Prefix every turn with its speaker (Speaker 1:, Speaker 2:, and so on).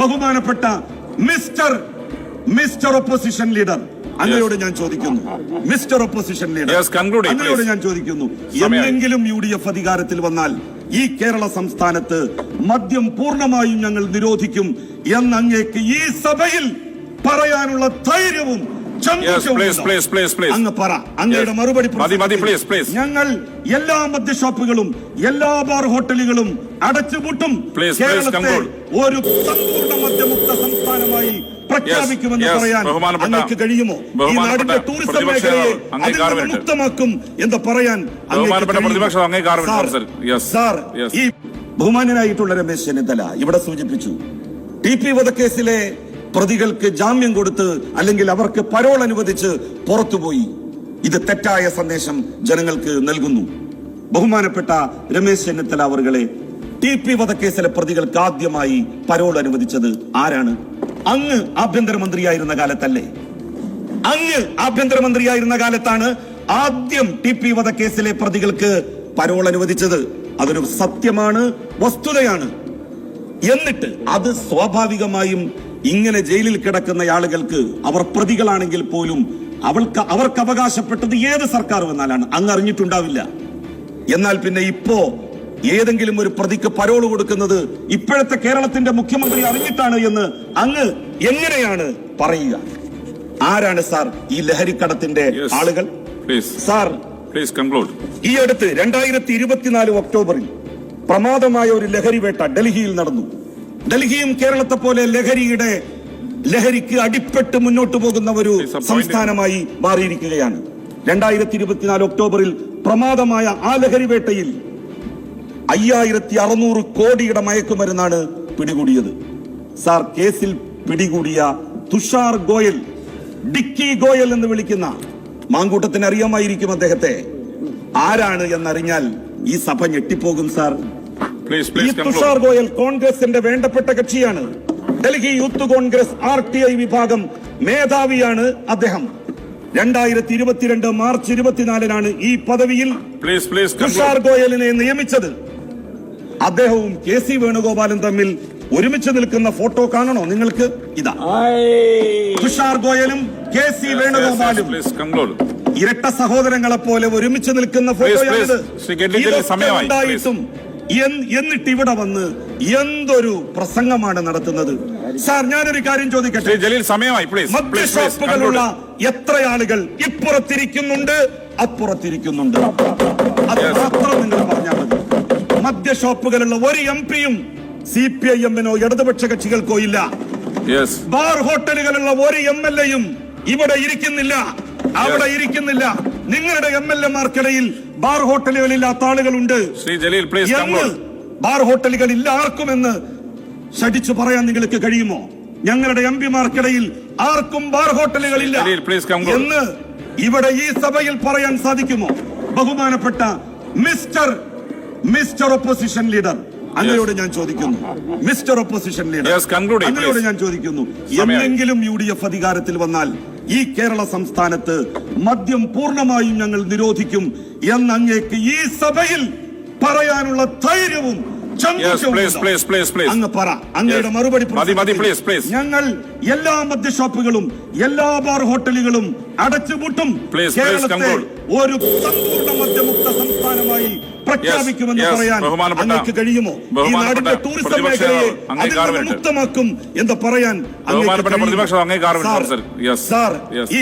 Speaker 1: ബഹുമാനപ്പെട്ട mister mister opposition leader അങ്ങയോട് ഞാൻ ചോദിക്കുന്നു. മിസ്റ്റർ ഒപ്പോസിഷൻ ലീഡർ
Speaker 2: അങ്ങനെയോട്
Speaker 1: അങ്ങയോട് ഞാൻ ചോദിക്കുന്നു.
Speaker 2: എന്തെങ്കിലും
Speaker 1: എന്നെങ്കിലും യു ഡി എഫ് അധികാരത്തിൽ വന്നാൽ ഈ കേരള സംസ്ഥാനത്ത് മദ്യം പൂർണമായും ഞങ്ങൾ നിരോധിക്കും എന്നങ്ങേക്ക് ഈ സഭയിൽ പറയാനുള്ള ധൈര്യവും അങ്ങ് പറ അങ്ങയുടെ. മറുപടി. ഞങ്ങൾ എല്ലാ മദ്യഷോപ്പുകളും എല്ലാ ബാർ ഹോട്ടലുകളും അടച്ചുപൂട്ടും കേരളത്തെ ഒരു സമ്പൂർണ മദ്യമുക്ത സംസ്ഥാനമായി പ്രഖ്യാപിക്കുമെന്ന് പറയാൻ അങ്ങക്ക് കഴിയുമോ ഈ നാടിന്റെ ടൂറിസം മേഖലയെ അതിൽ. മുക്തമാക്കും എന്ന് പറയാൻ സാർ. ഈ ബഹുമാനനായിട്ടുള്ള രമേശ് ചെന്നിത്തല ഇവിടെ സൂചിപ്പിച്ചു ടി പി വധക്കേസിലെ പ്രതികൾക്ക് ജാമ്യം കൊടുത്ത് അല്ലെങ്കിൽ അവർക്ക് പരോൾ അനുവദിച്ച് പുറത്തുപോയി. ഇത് തെറ്റായ സന്ദേശം ജനങ്ങൾക്ക് നൽകുന്നു. ബഹുമാനപ്പെട്ട രമേശ് ചെന്നിത്തല അവറുകളെ ടി പി വധക്കേസിലെ പ്രതികൾക്ക് ആദ്യമായി പരോൾ അനുവദിച്ചത് ആരാണ്? അങ്ങ് ആഭ്യന്തരമന്ത്രിയായിരുന്ന കാലത്തല്ലേ? അങ്ങ് ആഭ്യന്തരമന്ത്രിയായിരുന്ന കാലത്താണ് ആദ്യം ടി പി വധക്കേസിലെ പ്രതികൾക്ക് പരോൾ അനുവദിച്ചത്. അതൊരു സത്യമാണ് വസ്തുതയാണ്. എന്നിട്ട് അത് സ്വാഭാവികമായും ഇങ്ങനെ ജയിലിൽ കിടക്കുന്ന ആളുകൾക്ക് അവർ പ്രതികളാണെങ്കിൽ പോലും അവൾക്ക് അവർക്ക് അവകാശപ്പെട്ടത് ഏത് സർക്കാർ വന്നാലാണ്? അങ്ങ് അറിഞ്ഞിട്ടുണ്ടാവില്ല. എന്നാൽ പിന്നെ ഇപ്പോ ഏതെങ്കിലും ഒരു പ്രതിക്ക് പരോൾ കൊടുക്കുന്നത് ഇപ്പോഴത്തെ കേരളത്തിന്റെ മുഖ്യമന്ത്രി അറിഞ്ഞിട്ടാണ് എന്ന് അങ്ങ് എങ്ങനെയാണ് പറയുക? ആരാണ് സാർ ഈ ലഹരിക്കടത്തിന്റെ. ആളുകൾ? സാർ ഈ അടുത്ത് രണ്ടായിരത്തി ഇരുപത്തിനാല് ഒക്ടോബറിൽ പ്രമാദമായ ഒരു ലഹരി വേട്ട ഡൽഹിയിൽ നടന്നു. ഡൽഹിയും കേരളത്തെ പോലെ ലഹരിയുടെ ലഹരിക്ക് അടിപ്പെട്ട് മുന്നോട്ട് പോകുന്ന ഒരു സംസ്ഥാനമായി മാറിയിരിക്കുകയാണ്. രണ്ടായിരത്തി ഇരുപത്തിനാല് ഒക്ടോബറിൽ പ്രമാദമായ ആ ലഹരി വേട്ടയിൽ അയ്യായിരത്തി അറുന്നൂറ് കോടിയുടെ മയക്കുമരുന്നാണ് പിടികൂടിയത്. സാർ കേസിൽ പിടികൂടിയ തുഷാർ ഗോയൽ ഡിക്കി ഗോയൽ എന്ന് വിളിക്കുന്ന മാങ്കൂട്ടത്തിന് അറിയാമായിരിക്കും അദ്ദേഹത്തെ. ആരാണ് എന്നറിഞ്ഞാൽ ഈ സഭ ഞെട്ടിപ്പോകും സാർ. ഈ തുഷാർ ഗോയൽ കോൺഗ്രസിന്റെ വേണ്ടപ്പെട്ട കക്ഷിയാണ്. Delhi youth Congress R T I വിഭാഗം മേധാവിയാണ് അദ്ദേഹം. രണ്ടായിരത്തി ഇരുപത്തിരണ്ട് മാർച്ച് ഇരുപത്തിനാലിനാണ് ഈ പദവിയിൽ തുഷാർ ഗോയലിനെ നിയമിച്ചത്. അദ്ദേഹവും കെ സി വേണുഗോപാലും തമ്മിൽ ഒരുമിച്ച് നിൽക്കുന്ന ഫോട്ടോ കാണണോ നിങ്ങൾക്ക്? ഇതാ. തുഷാർ ഗോയലും കെ സി വേണുഗോപാലും ഇരട്ട സഹോദരങ്ങളെ പോലെ ഒരുമിച്ച് നിൽക്കുന്ന
Speaker 2: ഫോട്ടോ
Speaker 1: ഫോട്ടോയാണിത്. ഉണ്ടായിട്ടും എന്നിട്ട് ഇവിടെ വന്ന് എന്തൊരു പ്രസംഗമാണ് നടത്തുന്നത്? സാർ ഞാനൊരു കാര്യം ചോദിക്കട്ടെ?
Speaker 2: ജലീൽ സമയമായി
Speaker 1: മദ്യഷോപ്പുകളുള്ള എത്ര ആളുകൾ ഇപ്പുറത്തിരിക്കുന്നുണ്ട്? അപ്പുറത്തിരിക്കുന്നുണ്ട്. അത് മാത്രം നിങ്ങൾ പറഞ്ഞാൽ മതി. മദ്യഷോപ്പുകളുള്ള ഒരു എം പിയും സി പി ഐ എമ്മിനോ ഇടതുപക്ഷ കക്ഷികൾക്കോ ഇല്ല. ബാർ ഹോട്ടലുകളുള്ള ഒരു എം എൽ എയും ഇവിടെ ഇരിക്കുന്നില്ല. അവിടെ ഇരിക്കുന്നില്ല. നിങ്ങളുടെ എം എൽ എമാർക്കിടയിൽ ബാർ ഹോട്ടലുകളില്ലാത്ത ആളുകളുണ്ട് എന്ന് ബാർ ഹോട്ടലുകൾ ഇല്ല ആർക്കുമെന്ന് ശഠിച്ചു പറയാൻ നിങ്ങൾക്ക് കഴിയുമോ? ഞങ്ങളുടെ എം പിമാർക്കിടയിൽ ആർക്കും ബാർ ഹോട്ടലുകളില്ല. എന്ന് ഇവിടെ ഈ സഭയിൽ പറയാൻ സാധിക്കുമോ? ബഹുമാനപ്പെട്ട മിസ്റ്റർ മിസ്റ്റർ ഒപ്പോസിഷൻ ലീഡർ. അങ്ങയോട് ഞാൻ ചോദിക്കുന്നു. Mister opposition leader. അങ്ങയോട് ഞാൻ ചോദിക്കുന്നു.
Speaker 2: എന്തെങ്കിലും
Speaker 1: എന്നെങ്കിലും യു ഡി എഫ് അധികാരത്തിൽ വന്നാൽ ഈ കേരള സംസ്ഥാനത്ത് മദ്യം പൂർണമായും ഞങ്ങൾ നിരോധിക്കും എന്ന് അങ്ങേക്ക് ഈ സഭയിൽ പറയാനുള്ള ധൈര്യവും. അങ്ങ് പറ. അങ്ങയുടെ മറുപടി. ഞങ്ങൾ എല്ലാ മദ്യഷോപ്പുകളും എല്ലാ ബാർ ഹോട്ടലുകളും അടച്ചുപൂട്ടും. കേരളത്തെ ഒരു സമ്പൂർണ മദ്യമുക്ത സംസ്ഥാനമായി പ്രഖ്യാപിക്കുമെന്ന് പറയാൻ അങ്ങക്ക് കഴിയുമോ? ഈ നാടിന്റെ ടൂറിസം മേഖലയെ അതിൽ നിന്ന് മുക്തമാക്കും എന്ന് പറയാൻ സാർ. ഈ